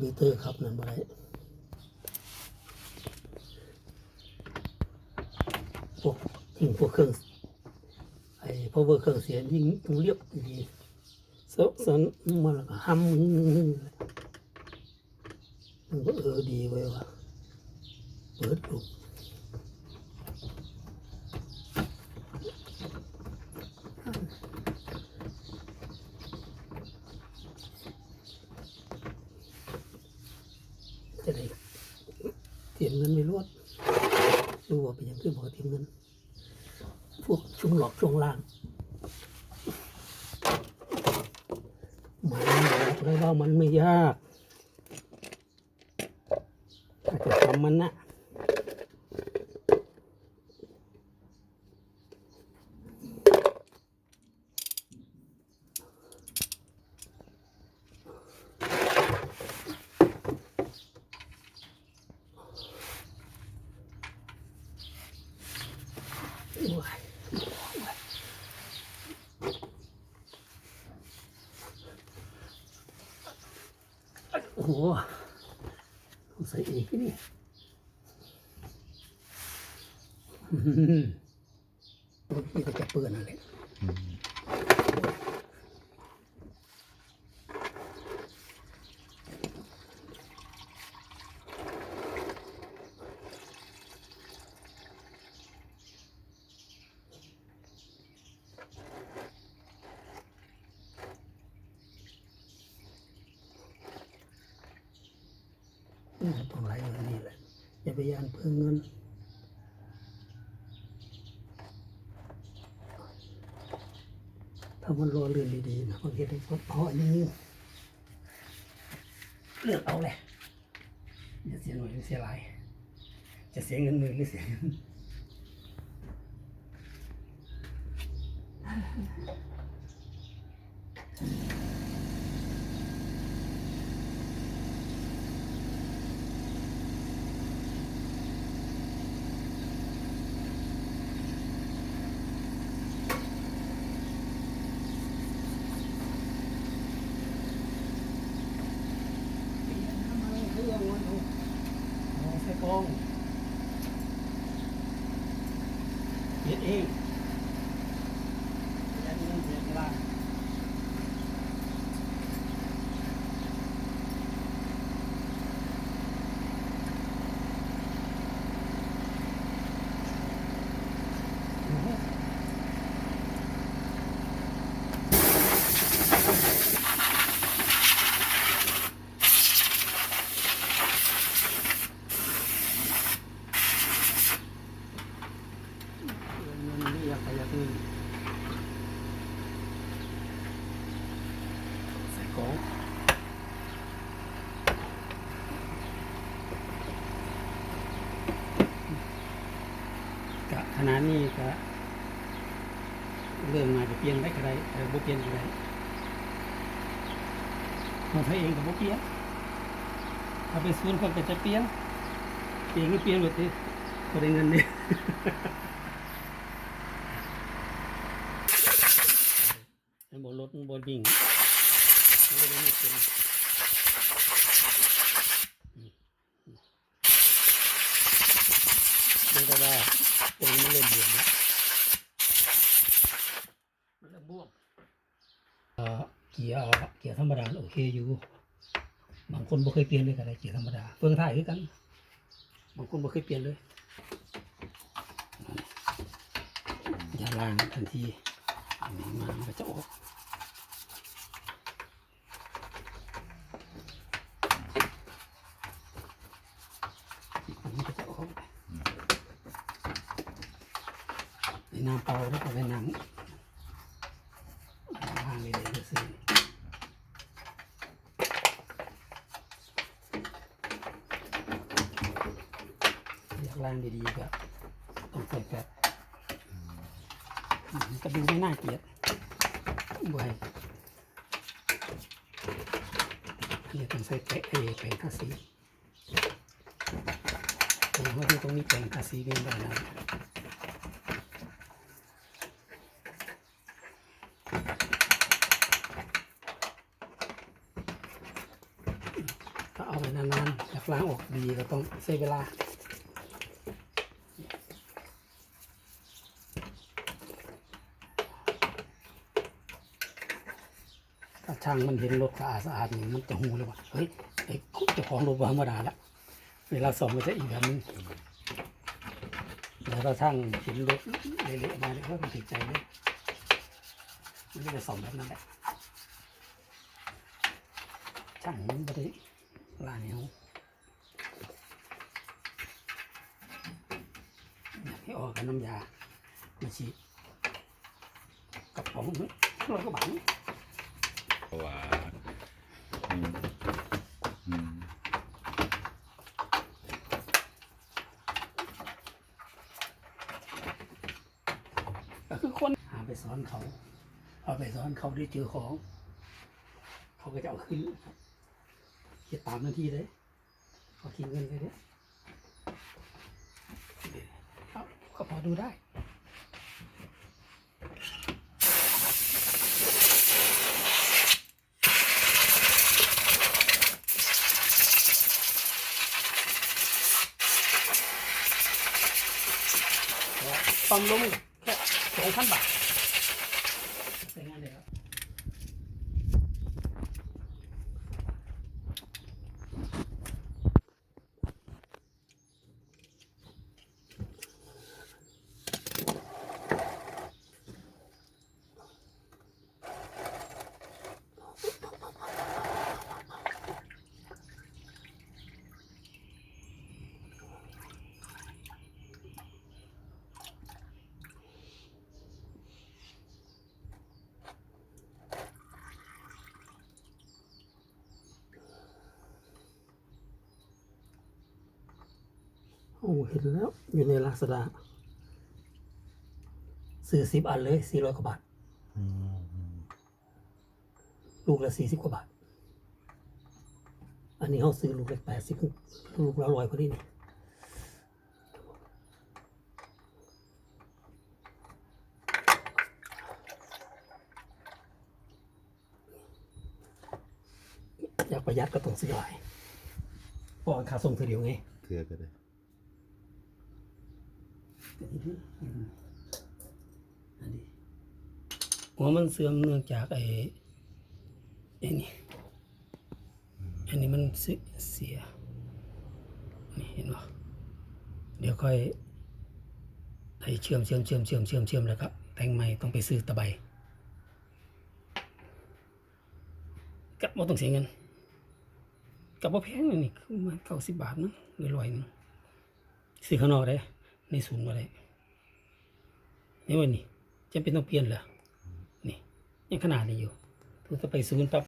พิวเตอร์ครับนั่นบ่ได้พวกยิ่งพวกเครื่องไอ้ power เครื่องเสียงยิ่งต้องเรียบดีๆเสสันมันแล้วก็ห้ำมันก็เออดีไว้ว่าเปิดลูกจะได้เตรีย มเงินไม่รวดดูว่าเป็นอยังคือบอกเตรียมเงิน พวกช่วงหลอกช่วงล่างมันบอกเลยว่ามันไม่ยากถ้าจะทำมันนะโอ้ย โอ้โหต้องใส่อีกนี่อืมบางทีก็จะเปื้อนอะไร อืมต้องไหลแบบนี้แหละอย่าไปยานเพื่อเงินถ้ามันรอเลื่อนดีๆนะบางทีได้ก็เอาอันนี้เลือกเอาเลยอย่าเสียหน่อยหรือเสียหลาย จะเสียเงินหมื่นหรือเสียเงินเอา ใส่กล้องเย็ดเองยันเงินเสียเวลา เงินนี่อยากประหยัดเงินใส่ของกะ ขนาดนี้กะเรื่องมาจะเปลี่ยนได้ก็ได้เออบ่เปลี่ยนก็ได้เราใช้เองกับบ่เปลี่ยนถ้าไปศูนย์คนก็จะเปลี่ยนเปลี่ยนก็เปลี่ยนหมดเลยก็ได้เงินเนี่ยมันบนรถมันบนวิ่งมันเลยไม่เป็นอืมมันก็ว่า ตรงนี้มันเริ่มบวมแล้วมันเริ่มบวมเกียร์เกียร์ธรรมดาโอเคอยู่ บางคนบ่เคยเปลี่ยนเลยก็ได้เกียร์ธรรมดาเฟืองท่ายคือกัน บางคนบ่เคยเปลี่ยนเลยอย่าล้างทันทีมามันก็จะออก อันนี้ก็จะออกในน้ำเปล่าแล้วก็ในน้ำล้างเลยเลยซื้ออยากล้างดีๆก็ต้องใส่แฟตอืมก็ดูไม่น่าเกลียดบ่อยอันนี้ต้องใส่แปะเอแปะทาสีผมว่าที่ตรงนี้แปลงภาษีเป็นแบบนั้นก็เอาาก ล้างออกดีก็ต้องใช้เวลาถ้าช่างมันเห็นรถสะอาดสะอาดนี่มันจะหูเลยว่าเฮ้ยไอ้เจ้าของรถธรรมดาละเวลาส่องมันจะอีกแบบนึงแล้วถ้าช่างเห็นรถเละๆมาเนี่ยก็มันติดใจเลยมันก็จะส่องแบบนั้นแหละช่างมันไม่ได้ลาเนียวอยา ให้ออกกับน้ำยามาฉีดกับของร้อยกว่าบาทเพราะว่าอืมอืมก็คือคนหาไปสอนเขา เอาไปสอนเขาได้เจอของ เขาก็จะเอาขึ้นคิดตามหน้าที่เลยเขาคิดเงินไปเลยเอา ก็พอดูได้ ปั๊มลงแค่สองพันบาท อ้เห็นแล้ว อยู่ในลาซาด้าซื้อสิบอันเลยสี่ร้อยกว่าบาทลูกละสี่สิบกว่าบาท อันนี้เขาซื้อลูกละแปดสิบลูกละร้อยกว่านี้นี่อยากประหยัดก็ต้องซื้อหลายเพราะว่าค่าส่งเธอเดียวไงเทือก็ได้ อันนี้หัวมันเสื่อมเนื่องจากไอ้ไอ้นี่อันนี้มันเสียเสียนี่เห็นป่ะเดี๋ยวค่อยไอ้เชื่อมเชื่อมเชื่อมเชื่อมเชื่อมเชื่อมแล้วก็แต่งใหม่ต้องไปซื้อตะไบกับว่าต้องเสียเงินกับว่าแพงเลยนี่คือมาเก้าสิบบาทมั้งหรือร้อยหนึงซื้อข้างนอกได้ ในศูนย์มาได้นี่วันนี้จะเป็นต้องเปลี่ยนเหรอนี่ยังขนาดนี้อยู่ถ้าไปศูนย์ปั๊บ